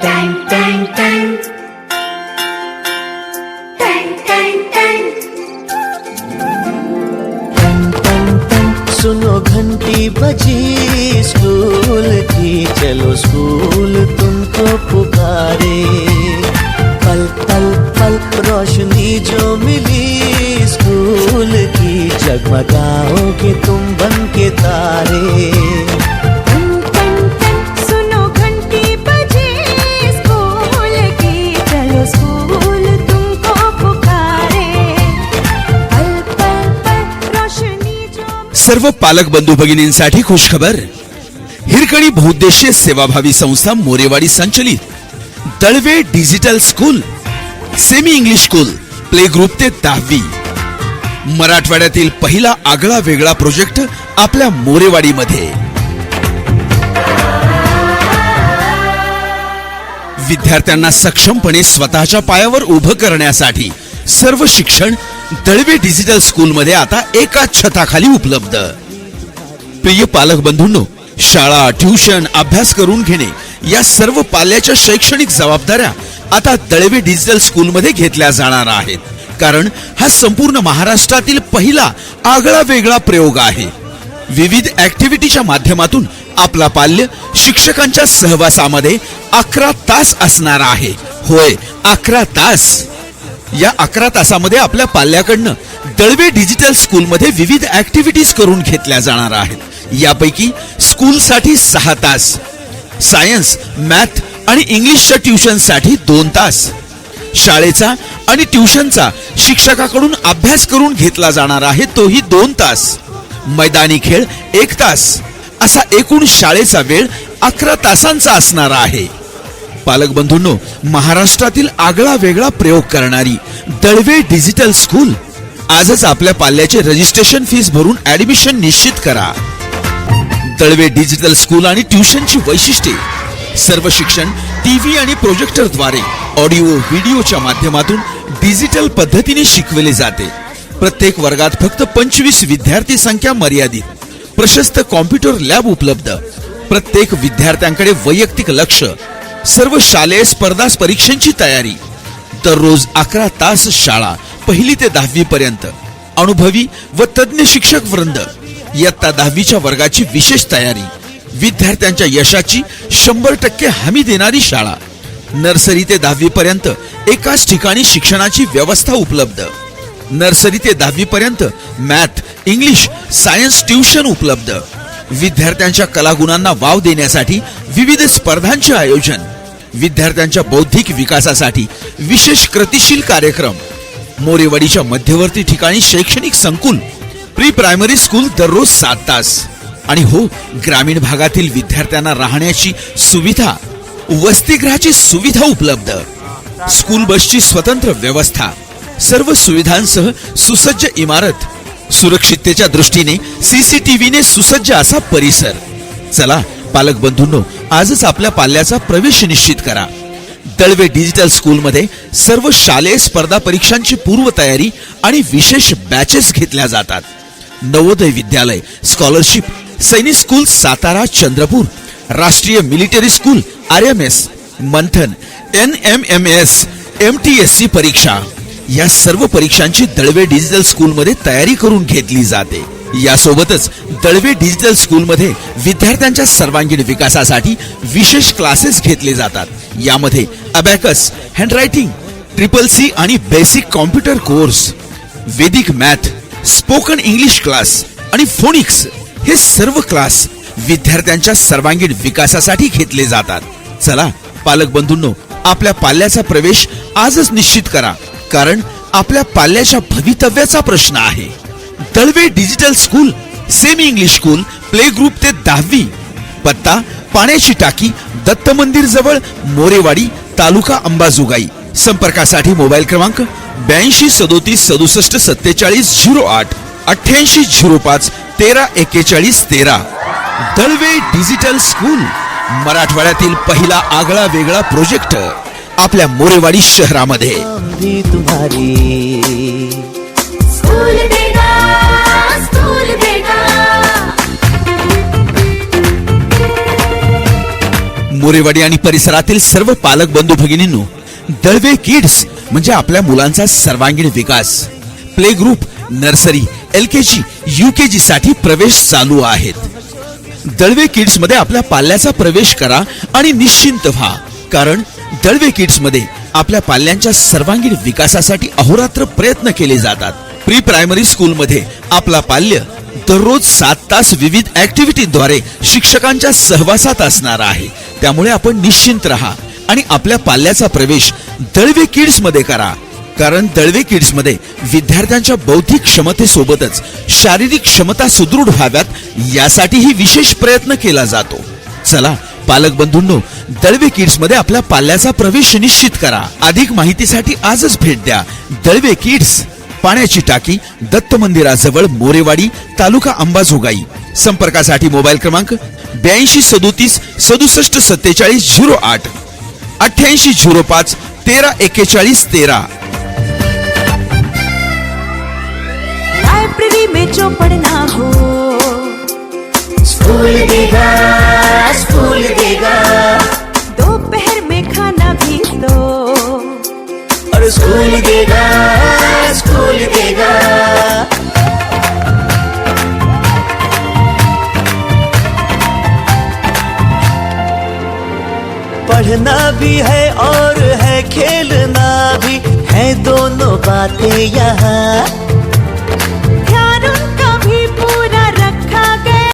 Tang. सुनो घंटी बजी, स्कूल की, चलो स्कूल तुमको पुकारे। पल पल पल रोशनी जो मिली, स्कूल की जगमगाओगे तुम बन के तारे। सर्व पालक बंधू भगिनींसाठी खुशखबर. हिरकणी बहुद्देशीय सेवाभावी संस्था मोरेवाडी संचलित. Dalve digital school semi English school play group ते दहावी. मराठवाड्यातील पहिला आगळा वेगळा प्रोजेक्ट आपल्या मोरेवाडीमध्ये. विद्यार्थ्यांना सक्षमपणे स्वतःच्या पायावर उभं करण्यासाठी सर्व शिक्षण दळवे डिजिटल स्कूलमध्ये आता एकाच छताखाली उपलब्ध. प्रिय पालक बंधूंनो शाळा ट्युशन अभ्यास करून घेणे या सर्व पाल्याच्या शैक्षणिक जबाबदाऱ्या आता दळवे डिजिटल स्कूलमध्ये घेतल्या जाणार आहेत. कारण हा संपूर्ण महाराष्ट्रातील पहिला आगळा वेगळा प्रयोग आहे. विविध ऍक्टिव्हिटीच्या माध्यमातून आपला पाल्य शिक्षकांच्या सहवासामध्ये अकरा तास असणार आहे. होय अकरा तास. या अकरा तासामध्ये आपल्या पाल्याकडनं दळवे डिजिटल स्कूलमध्ये विविध ऍक्टिव्हिटीज करून घेतल्या जाणार आहेत. यापैकी स्कूलसाठी सहा तास सायन्स मॅथ आणि इंग्लिशच्या ट्युशनसाठी दोन तास. शाळेचा आणि ट्युशनचा शिक्षकाकडून अभ्यास करून घेतला जाणार आहे तोही दोन तास. मैदानी खेळ एक तास. असा एकूण शाळेचा वेळ अकरा तासांचा असणार आहे. पालक बंधूंनो महाराष्ट्रातील आगळा वेगळा प्रयोग करणारी दळवे डिजिटल स्कूल आजच आपल्या पाल्याचे रजिस्ट्रेशन फीस भरून ऍडमिशन निश्चित करा. दळवे डिजिटल स्कूल आणि ट्युशनची वैशिष्ट्ये. सर्व शिक्षण टीव्ही आणि प्रोजेक्टरद्वारे ऑडिओ व्हिडिओच्या माध्यमातून डिजिटल पद्धतीने शिकवले जाते. प्रत्येक वर्गात फक्त पंचवीस विद्यार्थी संख्या मर्यादित. प्रशस्त कॉम्प्युटर लॅब उपलब्ध. प्रत्येक विद्यार्थ्यांकडे वैयक्तिक लक्ष. सर्व शालेय स्पर्धा परीक्षांची तयारी. दररोज अकरा तास शाळा पहिली ते दहावी पर्यंत. अनुभवी व तज्ज्ञ शिक्षक वृंद. इयत्ता दहावीच्या वर्गाची विशेष तयारी. विद्यार्थ्यांच्या यशाची शंभर टक्के हमी देणारी शाळा. नर्सरी ते दहावी पर्यंत एकाच ठिकाणी शिक्षणाची व्यवस्था उपलब्ध. नर्सरी ते दहावी पर्यंत मॅथ इंग्लिश सायन्स ट्युशन उपलब्ध. विद्यार्थ्यांच्या कलागुणांना वाव देण्यासाठी विविध स्पर्धांचे आयोजन. विद्यार्थ्यांच्या बौद्धिक विकासासाठी विशेष कृतिशील कार्यक्रम. मोरेवाडीच्या मध्यवर्ती ठिकाणी शैक्षणिक संकुल प्री प्रायमरी स्कूल दररोज सात तास. आणि हो ग्रामीण भागातील विद्यार्थ्यांना राहण्याची सुविधा वसतिगृहाची सुविधा उपलब्ध. स्कूल बसची स्वतंत्र व्यवस्था सर्व सुविधांसह सुसज्ज इमारत सुरक्षिततेच्या दृष्टीने सीसीटीव्हीने सुसज्ज असा परिसर. चला पालक बंधूंनो आजच आपल्या पाल्याचा प्रवेश निश्चित करा. दळवे डिजिटल स्कूलमध्ये सर्व शालेय स्पर्धा परीक्षांची पूर्वतयारी आणि विशेष बॅचेस घेतल्या जातात. नवोदय विद्यालय स्कॉलरशिप सैनिक स्कूल सातारा चंद्रपूर राष्ट्रीय military school R M S Manthan N M M S M T S C परीक्षा. या सर्व परीक्षांची दळवे डिजिटल स्कूलमध्ये तयारी करून घेतली जाते. यासोबतच दळवे डिजिटल स्कूलमध्ये विद्यार्थ्यांच्या सर्वांगीण विकासासाठी विशेष क्लासेस घेतले जातात. यामध्ये अबॅकस हँडरायटिंग ट्रिपल सी आणि basic computer course Vedic math spoken English class आणि फोनिक्स हे सर्व क्लास विद्यार्थ्यांच्या सर्वांगीण विकासासाठी घेतले जातात. चला पालक बंधूंनो आपल्या पाल्याचा प्रवेश आजच निश्चित करा कारण आपल्या पाल्याच्या भवितव्याचा प्रश्न आहे. Dalve digital school semi English school play group ते दहावी. पत्ता पाण्याची टाकी दत्त मंदिर जवळ मोरेवाडी तालुका अंबाजोगाई. संपर्कासाठी मोबाईल क्रमांक ब्याऐंशी सदोतीस सदुसष्ट सत्तेचाळीस झिरो आठ अठ्ठ्याऐंशी झिरो पाच तेरा एक्केचाळीस तेरा. दळवे डिजिटल स्कूल मराठवाड्यातील पहिला आगळा वेगळा प्रोजेक्ट आपल्या मोरेवाडी शहरामध्ये. मोरेवाडी आणि परिसरातील सर्व पालक बंधू भगिनींनो दळवे किड्स म्हणजे आपल्या मुलांचा सर्वांगीण विकास. Play group nursery L K G U K G साठी प्रवेश चालू आहेत. दळवे किड्समध्ये आपल्या पाल्याचा प्रवेश करा आणि निश्चिंत व्हा. कारण दळवे किड्समध्ये आपल्या पाल्यांच्या सर्वांगीण विकासासाठी अहोरात्र प्रयत्न केले जातात. प्री प्रायमरी स्कूल मध्ये आपला पाल्य दररोज सात तास विविध ऍक्टिव्हिटीद्वारे शिक्षकांच्या सहवासात असणार आहे. त्यामुळे आपण निश्चिंत राहा आणि आपल्या पाल्याचा प्रवेश दळवे किड्समध्ये करा. कारण दळवे किड्समध्ये विद्यार्थ्यांच्या बौद्धिक क्षमतेसोबतच शारीरिक क्षमता सुदृढ व्हाव्यात यासाठीही विशेष प्रयत्न केला जातो. चला पालक बंधूंनो दळवे किड्समध्ये आपल्या पाल्याचा प्रवेश निश्चित करा. अधिक माहितीसाठी आजच भेट द्या. दळवे किड्स. पाण्याची टाकी दत्त मंदिराजवळ मोरेवाडी तालुका अंबाजोगाई. संपर्कासाठी मोबाईल क्रमांक ब्याऐंशी सदोतीस सदुसष्ट सत्तेचाळीस झिरो आठ. अठ्ठ्याऐंशी झिरो पाच तेरा एक्केचाळीस तेरा. लाइब्रेरी में जो पढ़ना हो। स्कूल देगा स्कूल देगा। दोपहर में खाना भी तो अरे स्कूल देगा पढ़ना भी है और है खेलना भी। है दोनों बातें यहाँ।